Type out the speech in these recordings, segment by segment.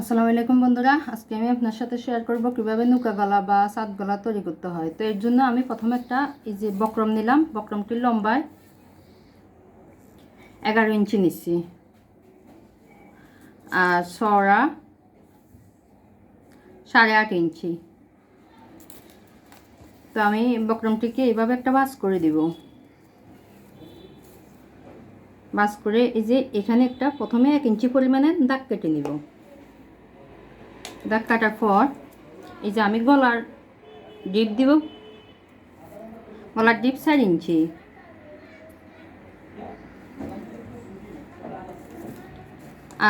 আসসালামু আলাইকুম বন্ধুরা, আজকে আমি আপনার সাথে শেয়ার করব কীভাবে নৌকা গলা বা সাত গলা তৈরি করতে হয়। তো এর জন্য আমি প্রথমে একটা এই যে বক্রম নিলাম বক্রমটির লম্বায় এগারো ইঞ্চি নিচ্ছি। আর সরা সাড়ে আট ইঞ্চি। তো আমি বক্রমটিকে এইভাবে একটা বাস করে দিব। বাস করে এই যে এখানে একটা প্রথমে এক ইঞ্চি পরিমাণে দাগ কেটে নিব। দাগ কাটার পর এই যে আমি গলার ডিপ দিব, গলার ডিপ চার ইঞ্চি।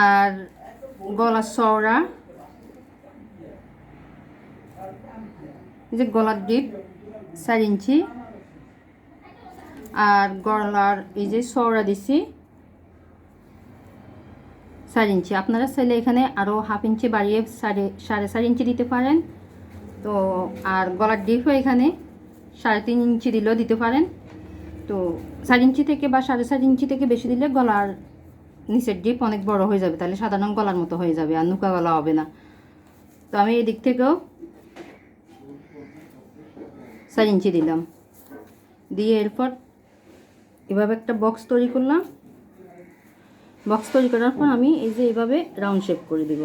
আর গলার চওড়া যে গলার ডিপ চার ইঞ্চি। আর গলার এই যে চওড়া দিছি চার ইঞ্চি। আপনারা চাইলে এখানে আরও হাফ ইঞ্চি বাড়িয়ে সাড়ে সাড়ে চার ইঞ্চি দিতে পারেন। তো, আর গলার ডিপও এখানে সাড়ে তিন ইঞ্চি দিলেও দিতে পারেন। তো, চার ইঞ্চি থেকে বা সাড়ে চার ইঞ্চি থেকে বেশি দিলে গলার নিচের ডিপ অনেক বড় হয়ে যাবে। তাহলে সাধারণ গলার মতো হয়ে যাবে আর নুকা গলা হবে না। তো, আমি এদিক থেকেও চার ইঞ্চি দিলাম। দিয়ে এরপর এভাবে একটা বক্স তৈরি করলাম। বক্স তৈরি করার পর আমি এই যে এভাবে রাউন্ড শেপ করে দিব।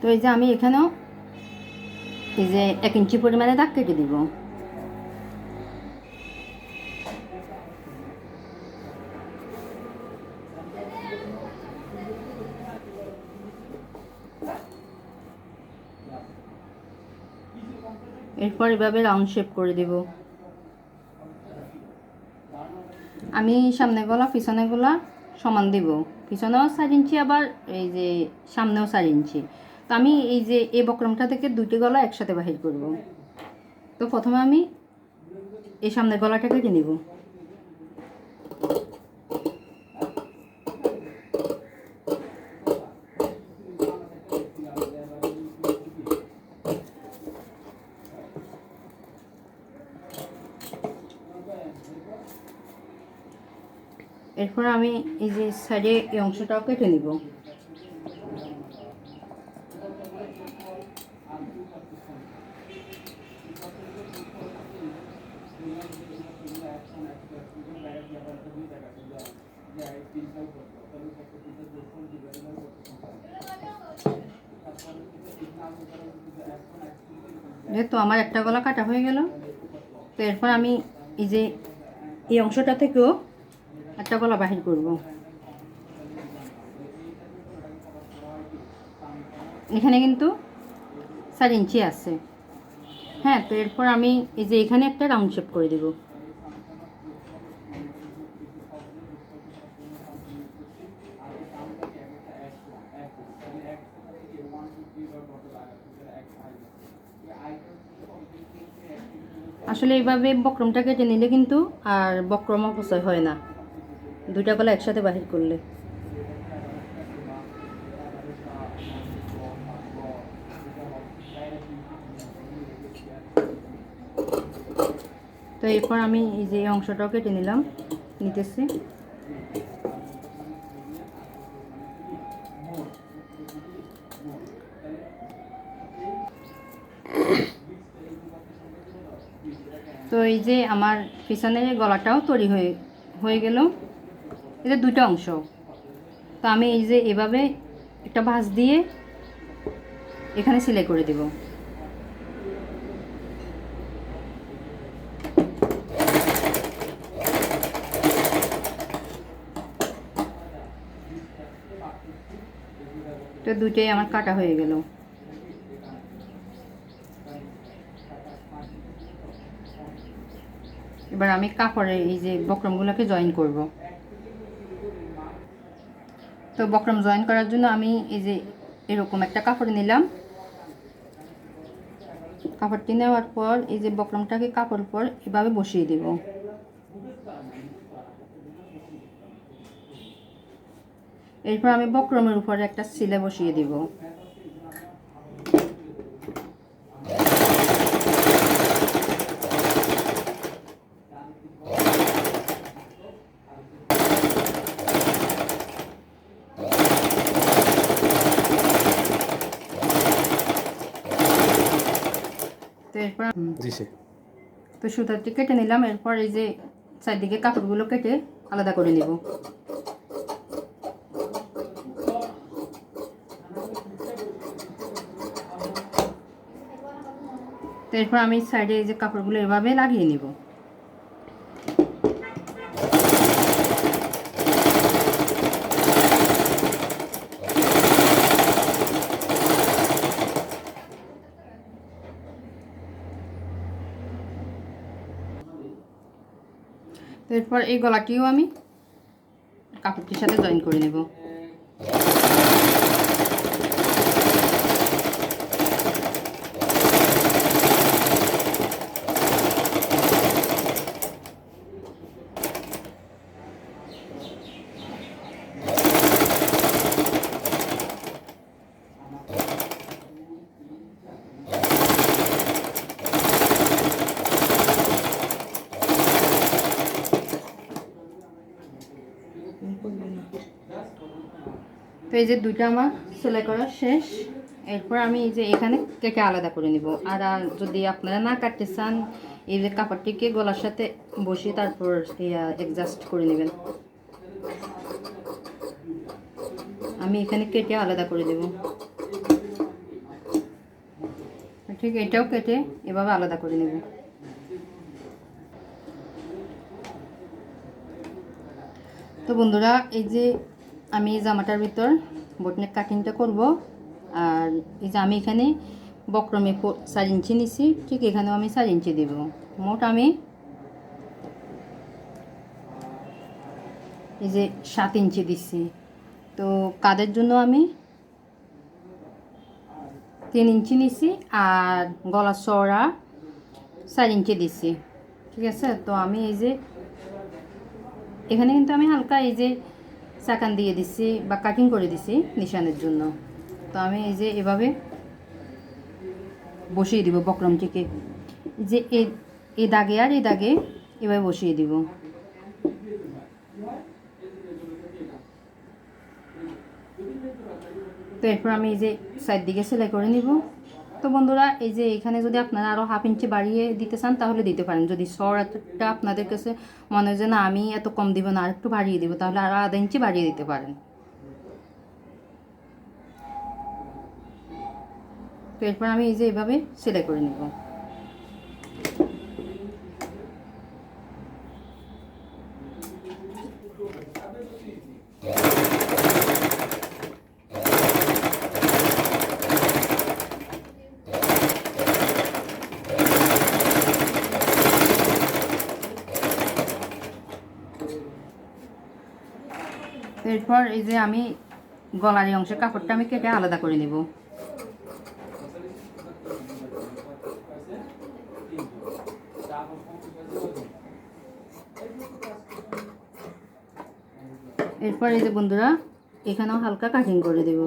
তো এই যে আমি এখানেও এই যে এক ইঞ্চি পরিমাণে দাগ কেটে দিব। এরপর এভাবে রাউন্ড শেপ করে দেব। আমি সামনে গলা, পিছনে গলা সমান দেব। পিছনেও চার ইঞ্চি, আবার এই যে সামনেও চার ইঞ্চি। তো আমি এই যে এই বক্রমটা থেকে দুটি গলা একসাথে বাহির করব। তো প্রথমে আমি এই সামনের গলাটাকে নিব। এরপর আমি এই যে সাইডে এই অংশটাও কেটে নিব। যেহেতু আমার একটা গলা কাটা হয়ে গেল। তো এরপর আমি এই যে এই অংশটা থেকেও একটা গলা বাহির করব। এখানে কিন্তু চার ইঞ্চি আছে। হ্যাঁ তো এরপর আমি এই যে এখানে একটা রাউন্ড শেপ করে দেব। আসলে এইভাবে বক্রমটা কেটে নিলে কিন্তু আর বক্রম অপচয় হয় না। দুইটা গলা একসাথে বাহির করলে। তো এরপর আমি এই যে অংশটাও কেটে নিলাম, নিতেছি। তো এই যে আমার পিছনের গলাটাও তৈরি হয়ে হয়ে গেল। এটা দুটো অংশ। তো আমি এই যে এভাবে একটা ভাঁজ দিয়ে এখানে সেলাই করে দেব। তো দুটোই আমার কাটা হয়ে গেল। এবার আমি কাপড়ে এই যে বক্রমগুলোকে জয়েন করব। তো বকরম জয়েন করার জন্য আমি এই যে এরকম একটা কাপড় নিলাম। কাপড়টি নেওয়ার পর এই যে বকরমটাকে কাপড় পর এভাবে বসিয়ে দেব। এরপর আমি বকরমের উপরে একটা সিলে বসিয়ে দিব। এরপর তো সুতাটি কেটে নিলাম এরপর এই যে চারদিকে কাপড়গুলো কেটে আলাদা করে নিব। তো এরপর আমি সাইডে এই যে কাপড়গুলো এভাবে লাগিয়ে নিব। এরপর এই গলাটিও আমি কাপড়টির সাথে জয়েন করে নেব। এই যে দুইটা আমার সেলাই করা শেষ। এরপর আমি এই যে এখানে কেটে আলাদা করে নিব। আর আর যদি আপনারা না কাটতে চান, এই যে কাপড়টিকে গলার সাথে বসিয়ে তারপর অ্যাডজাস্ট করে নেবেন। আমি এখানে কেটে আলাদা করে দেব। ঠিক এটাও কেটে এভাবে আলাদা করে নেব। তো বন্ধুরা, এই যে আমি এই জামাটার ভিতর বটনেক কাটিংটা করব। আর এই যে আমি এখানে বক্রমে চার ইঞ্চি নিছি, ঠিক এখানেও আমি চার ইঞ্চি দেব। মোট আমি এই যে সাত ইঞ্চি দিচ্ছি তো কাদের জন্য আমি তিন ইঞ্চি নিছি আর গলা চড়া চার ইঞ্চি দিছি। ঠিক আছে? তো আমি এই যে এখানে কিন্তু আমি হালকা এই যে চাকান দিয়ে দিচ্ছি বা কাটিং করে দিছি নিশানের জন্য। তো আমি এই যে এভাবে বসিয়ে দিব বক্রমটিকে। যে এই দাগে আর এই দাগে এভাবে বসিয়ে দিব। তো এরপর আমি এই যে সাইড দিকে সেলাই করে নিব। তো বন্ধুরা, এই যে এখানে যদি আপনারা আরও হাফ ইঞ্চি বাড়িয়ে দিতে চান, তাহলে দিতে পারেন। যদি সরটা আপনাদের কাছে মনে হয় যে, না, আমি এত কম দিব না আর একটু বাড়িয়ে দিব, তাহলে আরও আধা ইঞ্চি বাড়িয়ে দিতে পারেন। তো এরপর আমি এই যে এভাবে সেলাই করে নেব। এরপর এই যে আমি গলার এই অংশের কাপড়টা আমি কেটে আলাদা করে নেব। এরপর এই যে বন্ধুরা, এখানেও হালকা কাটিং করে দেব।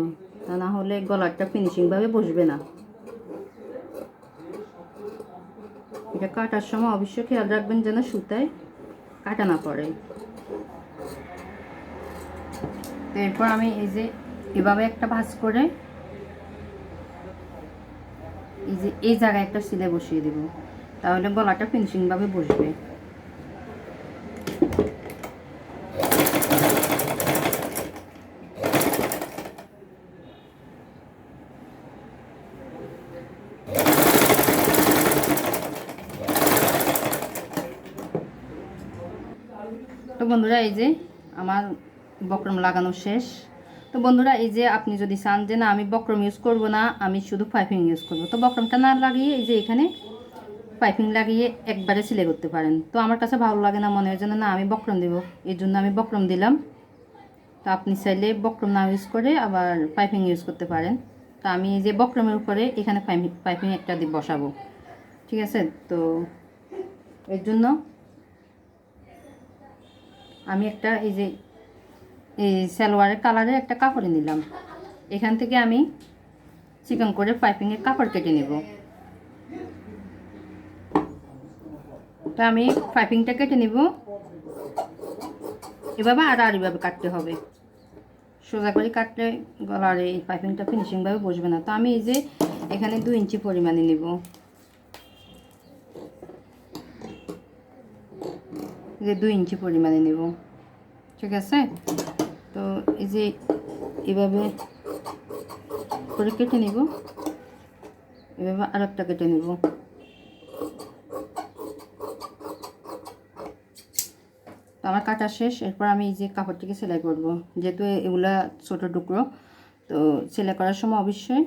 তা না হলে গলারটা ফিনিশিংভাবে বসবে না। এটা কাটার সময় অবশ্যই খেয়াল রাখবেন যেন সুতায় কাটা না পড়ে। তো এরপর আমি এই যে এভাবে একটা ভাঁজ করে এই যে এই জায়গায় একটা সিলাই বসিয়ে দেব। তাহলে গলাটা ফিনিশিংভাবে বসবে। তো বন্ধুরা, এই যে আমার বক্রম লাগানো শেষ। তো বন্ধুরা, এই যে আপনি যদি চান যে না, আমি বক্রম ইউজ করব না, আমি শুধু পাইপিং ইউজ করব। তো বক্রমটা না লাগিয়ে এই যে এখানে পাইপিং লাগিয়ে একবারে সিলাই করতে পারেন। তো আমার কাছে ভালো লাগে না মনে হয় যেন না, আমি বক্রম দেব। এর জন্য আমি বক্রম দিলাম। তো আপনি চাইলে বক্রম না ইউজ করে আবার পাইপিং ইউজ করতে পারেন। তো আমি এই যে বক্রমের উপরে এখানে পাইপিং একটা দিয়ে বসাবো। ঠিক আছে? তো এর জন্য আমি একটা এই যে এই সালোয়ারের কালারের একটা কাপড় নিলাম। এখান থেকে আমি চিকন করে পাইপিংয়ের কাপড় কেটে নেব। তো আমি পাইপিংটা কেটে নেব। এভাবে আর আর এভাবে কাটতে হবে। সোজা করে কাটলে গলার এই পাইপিংটা ফিনিশিংভাবে বসবে না। তো আমি এই যে এখানে দু ইঞ্চি পরিমাণে নেব। যে দু ইঞ্চি পরিমাণে নেব। ঠিক আছে? তো এই যে এভাবে করে কেটে নিব। এভাবে আর একটা কেটে নিব। তো আমার কাটা শেষ, এরপর আমি এই যে কাপড়টিকে সেলাই করব। যেহেতু এগুলা ছোটো টুকরো, তো সেলাই করার সময় অবশ্যই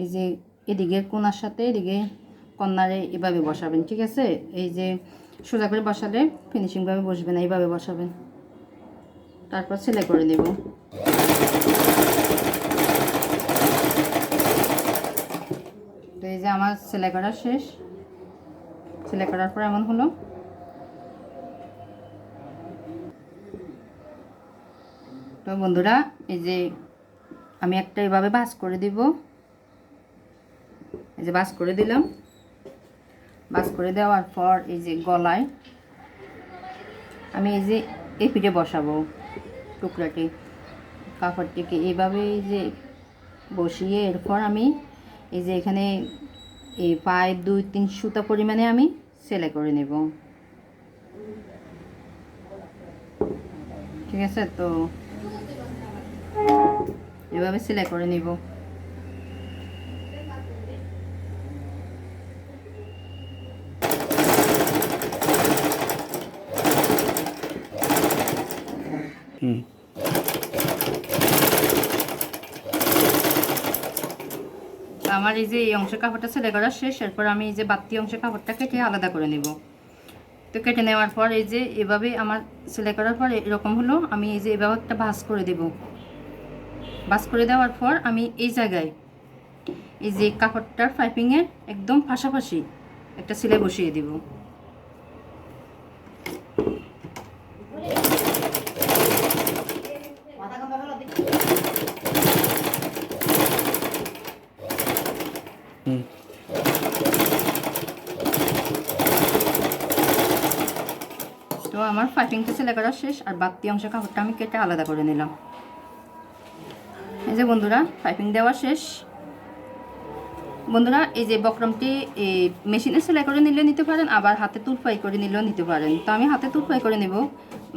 এই যে এদিকের কোনার সাথে এদিকে কর্নারে এভাবে বসাবেন, ঠিক আছে? এই যে সোজা করে বসালে ফিনিশিংভাবে বসবে না, এইভাবে বসাবেন। তারপর সেলাই করে নেব তো এই যে আমার সেলাই করা শেষ। সেলাই করার পর এমন হলো। তো বন্ধুরা, এই যে আমি একটা এভাবে বাস করে দিব। এই যে বাস করে দিলাম। বাস করে দেওয়ার পর এই যে গলায় আমি এই যে এই পিঠে বসাবো টুকরাটি কাপড়টিকে। এইভাবে যে বসিয়ে এরপর আমি এই যে এখানে এই পায়ে দুই, তিন সুতা পরিমাণে আমি সেলাই করে নেব। ঠিক আছে? তো এভাবে সেলাই করে নিব। আমার এই যে এই অংশের কাপড়টা সেলাই করা শেষ, এরপর আমি এই যে বাড়তি অংশের কাপড়টা কেটে আলাদা করে নেব। তো কেটে নেওয়ার পর এই যে এভাবে আমার সেলাই করার পর এরকম হলো, আমি এই যে এভাবে একটা ভাঁজ করে দেব। ভাঁজ করে দেওয়ার পর আমি এই জায়গায় এই যে কাপড়টার পাইপিংয়ের একদম পাশাপাশি একটা সেলাই বসিয়ে দিব হুম তো আমার পাইপিংটা সেলাই করা শেষ আর বাড়তি অংশ কাপড়টা আমি কেটে আলাদা করে নিলাম। এই যে বন্ধুরা পাইপিং দেওয়া শেষ। বন্ধুরা, এই যে বক্রমটি মেশিনে সেলাই করে নিলে নিতে পারেন, আবার হাতে তুলপাই করে নিলেও নিতে পারেন। তো আমি হাতে তুলপাই করে নেব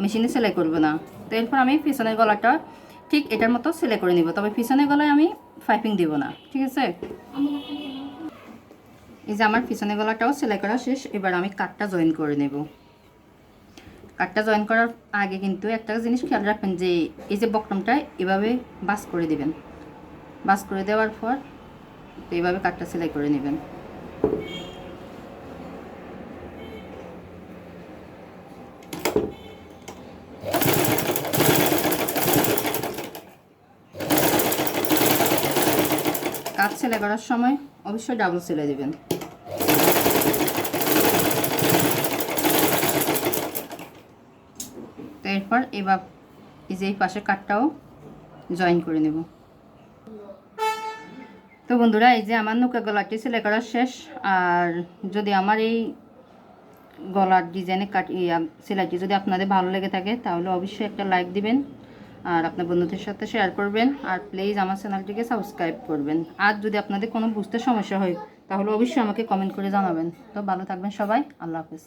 মেশিনে সেলাই করব না। তো এরপর আমি পিছনের গলাটা ঠিক এটার মতো সেলাই করে নিব, তবে পিছনের গলায় আমি পাইপিং দেব না, ঠিক আছে? এই যে আমার পিছনের গলাটাও সেলাই করা শেষ, এবার আমি কাটটা জয়েন করে নেব। কাটটা জয়েন করার আগে কিন্তু একটা জিনিস খেয়াল রাখবেন যে, এই যে বক্রমটা এভাবে বাস করে দিবেন। বাস করে দেওয়ার পর এইভাবে কাটটা সেলাই করে নেবেন। কাজ সেলাই করার সময় অবশ্যই ডাবল সেলাই দিবেন তো এরপর এবার এই যে এই পাশের কাঠটাও জয়েন করে নেব। তো বন্ধুরা, এই যে আমার নৌকা গলাটি সেলাই করা শেষ। আর যদি আমার এই গলার ডিজাইনে কাট সেলাইটি যদি আপনাদের ভালো লেগে থাকে, তাহলে অবশ্যই একটা লাইক দিবেন আর আপনার বন্ধুদের সাথে শেয়ার করবেন। আর প্লিজ আমার চ্যানেলটিকে সাবস্ক্রাইব করবেন। আর যদি আপনাদের কোনো বুঝতে সমস্যা হয়, তাহলে অবশ্যই আমাকে কমেন্ট করে জানাবেন। তো ভালো থাকবেন সবাই, আল্লাহ হাফেজ।